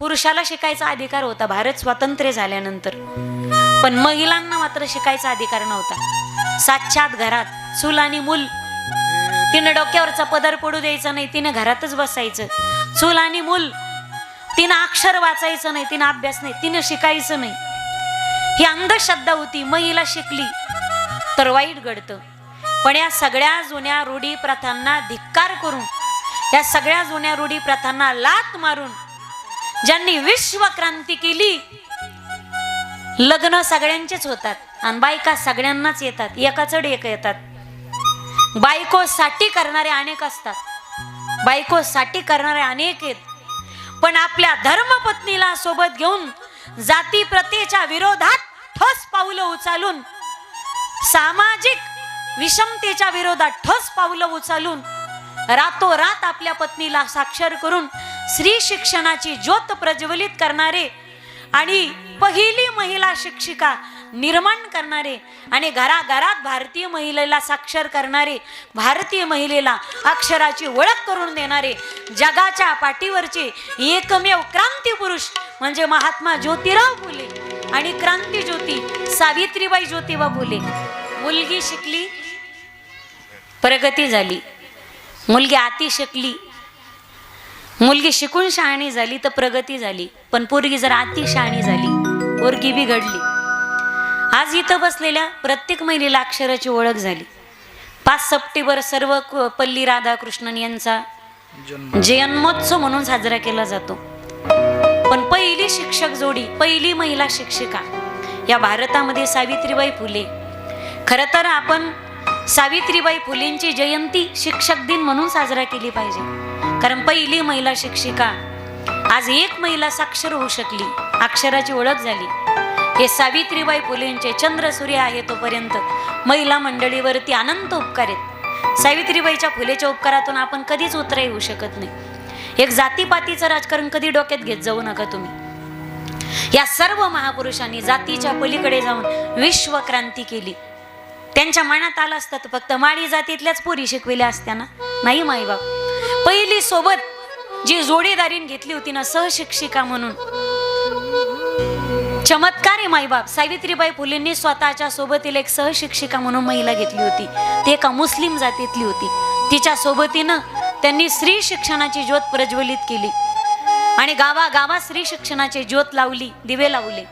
पुरुषाला शिकायचा अधिकार होता. भारत स्वातंत्र्य झाल्यानंतर. पण महिलांना मात्र शिकायचा अधिकार नव्हता. साक्षात घरात चूल आणि मूल. तिनं डोक्यावरचा पदर पडू द्यायचा नाही तिनं घरातच बसायचं. चूल आणि मूल. तिनं अक्षर वाचायचं नाही तिनं अभ्यास नाही तिनं शिकायचं नाही. ही अंधश्रद्धा होती. महिला शिकली. तर वाईट घडतं. पण या सगळ्या जुन्या रूढी प्रथांना धिक्कार करून या सगळ्या जुन्या रूढी प्रथांना लात मारून ज्यांनी विश्व क्रांती केली लग्न सगळ्यांचेच होतात आणि बायका सगळ्यांनाच येतात एकाचड एक येतात. बायकोसाठी करणारे अनेक असतात बायकोसाठी करणारे अनेक आहेत. पण आपल्या धर्मपत्नीला सोबत घेऊन जाती प्रथेच्या विरोधात ठोस पावलं उचलून सामाजिक विषमतेच्या विरोधात ठोस पावलं उचलून रातोरात आपल्या पत्नीला साक्षर करून स्त्री शिक्षणाची ज्योत प्रज्वलित करणारे आणि पहिली महिला शिक्षिका निर्माण करणारे आणि घराघरात भारतीय महिलेला साक्षर करणारे भारतीय महिलेला अक्षराची ओळख करून देणारे जगाच्या पाठीवरचे एकमेव क्रांती पुरुष म्हणजे महात्मा ज्योतिराव फुले आणि क्रांती ज्योती सावित्रीबाई ज्योतिबा फुले. मुलगी शिकली प्रगती झाली. मुलगी आती शिकली मुलगी शिकून शहाणी झाली तर प्रगती झाली पण पोरगी जर अति शहाणी झाली पोरगी बिघडली. आज इथं बसलेल्या प्रत्येक महिलेला अक्षराची ओळख झाली. पाच सप्टेंबर सर्व पल्ली राधाकृष्णन यांचा जन्मोत्सव म्हणून साजरा केला जातो. पण पहिली शिक्षक जोडी पहिली महिला शिक्षिका या भारतामध्ये सावित्रीबाई फुले. खरं तर आपण सावित्रीबाई फुलेंची जयंती शिक्षक दिन म्हणून साजरा केली पाहिजे. कारण पहिली महिला शिक्षिका आज एक महिला साक्षर होऊ शकली अक्षराची ओळख झाली. हे सावित्रीबाई फुलेंचे चंद्र सूर्य आहे तोपर्यंत महिला मंडळीवरती अनंत उपकार आहेत. सावित्रीबाईच्या फुलेच्या उपकारातून आपण कधीच उतरा होऊ शकत नाही. एक जातीपातीचं राजकारण कधी डोक्यात घेत जाऊ नका तुम्ही. या सर्व महापुरुषांनी जातीच्या पलीकडे जाऊन विश्व क्रांती केली. त्यांच्या मनात आलं असतं फक्त माळी जातीतल्याच पोरी शिकविल्या असत्या ना? नाही माईबाप. पहिली सोबत जी जोडीदारीन घेतली होती ना सहशिक्षिका म्हणून. चमत्कार आहे माईबाप. सावित्रीबाई फुलेंनी स्वतःच्या सोबतीला एक सहशिक्षिका म्हणून महिला घेतली होती. ती एका मुस्लिम जातीतली होती. तिच्या सोबतीनं त्यांनी स्त्री शिक्षणाची ज्योत प्रज्वलित केली. आणि गावागावात स्त्री शिक्षणाची ज्योत लावली दिवे लावले.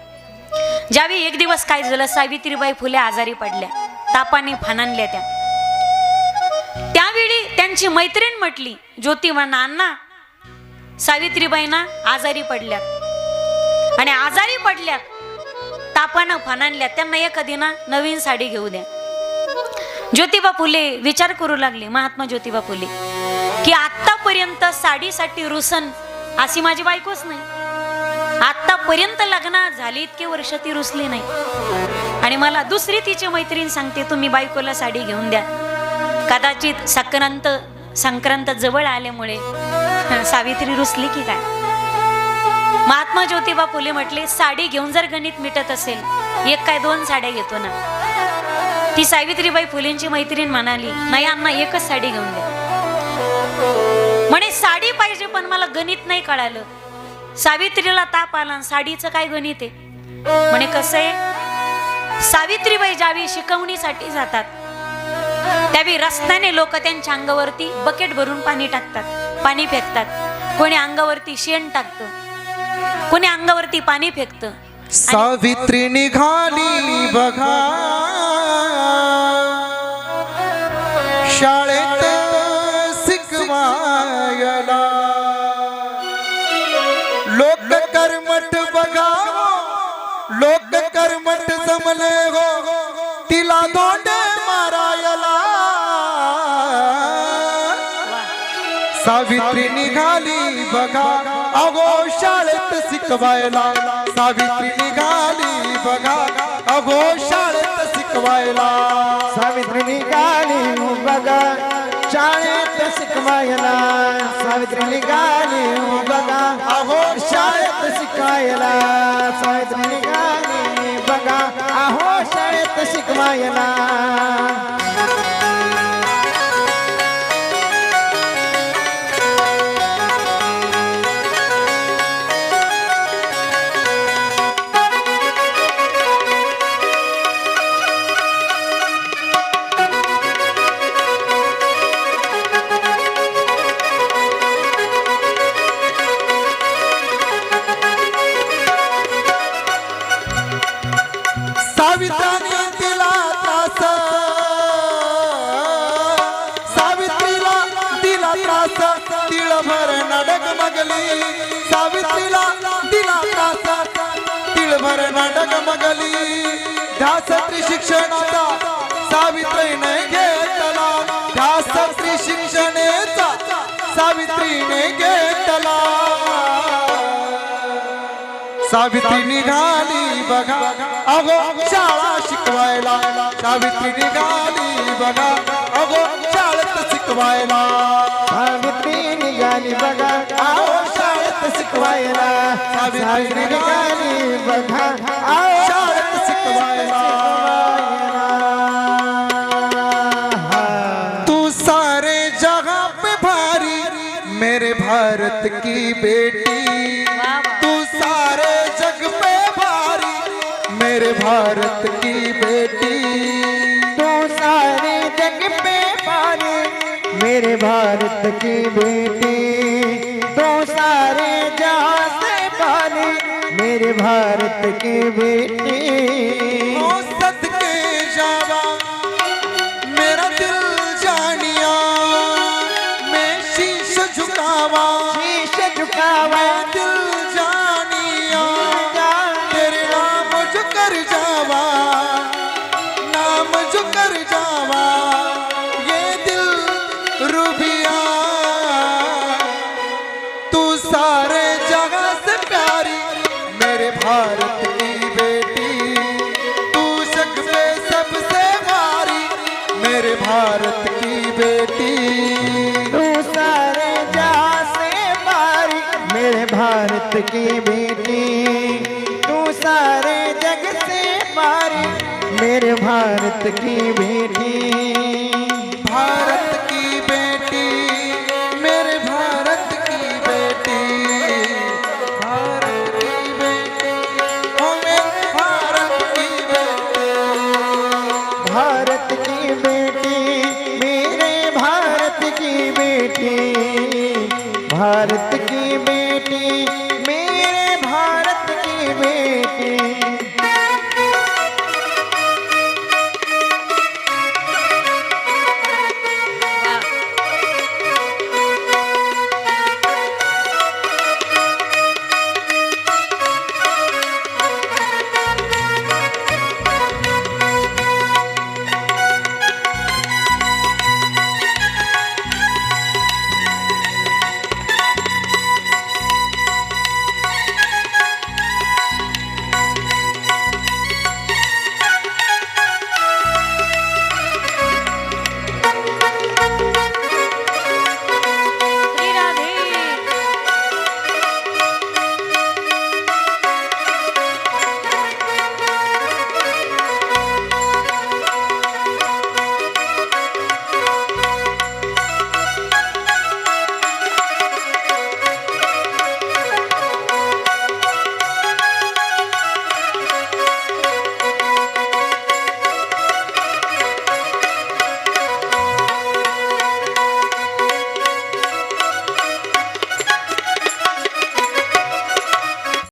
ज्यावेळी एक दिवस काय झालं सावित्रीबाई फुले आजारी पडल्या. तापाने फानानल्या त्या. त्यावेळी त्यांची मैत्रीण म्हटली ज्योती म्हणा अण्णा सावित्रीबाईंना आजारी पडल्यात. आणि आजारी पडल्यात तापानं फनानल्या त्यांना एखादी ना नवीन साडी घेऊ द्या. ज्योतिबा फुले विचार करू लागले महात्मा ज्योतिबा फुले की आतापर्यंत साडीसाठी रुसन अशी माझी बायकोच नाही. आतापर्यंत लग्न झाली इतके वर्ष ती रुसली नाही. आणि मला दुसरी तिची मैत्रीण सांगते तुम्ही बायकोला साडी घेऊन द्या. कदाचित संक्रांत संक्रांत जवळ आल्यामुळे सावित्री रुसली की काय? महात्मा ज्योतिबा फुले म्हटले साडी घेऊन जर गणित मिटत असेल एक काय दोन साड्या घेतो ना. ती सावित्रीबाई फुलेंची मैत्रीण म्हणाली नाही अण्णा एकच साडी घेऊन दे. म्हणे साडी पाहिजे पण मला गणित नाही कळालं. सावित्रीला ताप आला आणि साडीचं काय गणित आहे? म्हणे कसं आहे? सावित्रीबाई ज्यावेळी शिकवणीसाठी जातात त्यावेळी रस्त्याने लोक त्यांच्या अंगावरती बकेट भरून पाणी टाकतात पाणी फेकतात. कोणी अंगावरती शेण टाकतं कोणी अंगावरती पाणी फेकतं. सावित्री निघाली बघा. शाळेत शिकवायला लोक कर्मठ बघा. लोक कर्मठ जमले हो. तिला दोंड सावित्री निघाली बघा. अगो शाळेत शिकवायला. सावित्री निघाली बघा. अगो शाळेत शिकवायला. सावित्री निघाली बघा. शाळेत शिकवायला. सावित्री निघाली बघा. अहो शाळेत शिकवायला. सावित्री निघाली बघा. अहो शाळेत शिकवायला. डगमगली सावित्रीला दिला त्रासा. तिळभर न डगमगली ध्यास शिक्षणाचा सावित्रीने घेतला. ध्यास शिक्षणेचा सावित्रीने घेतला. सावित्री निघाली बघा. अगो शाळा शिकवायला. सावित्री निघाली बघा. अगो शाळेत शिकवायला. तू सारे जगह पे भारी, मेरे भारत की बेटी। तू सारे जग पे भारी, मेरे भारत की बेटी। तू सारे जग पे भारी, मेरे भारत की बेटी। मेरे भारत की बेटी। ओ सदके जावा मेरा दिल जानिया मैं शीश झुकावा शीश झुकावा। दिल जानिया तेरे नाम जावा नाम जावा। की बेटी तू सारे जग से पारी, मेरे भारत की बेटी। भारत की बेटी, मेरे भारत की बेटी। भारत की बेटी भारत की बेटी। भारत की बेटी, मेरे भारत की बेटी। भारत की बेटी बेटी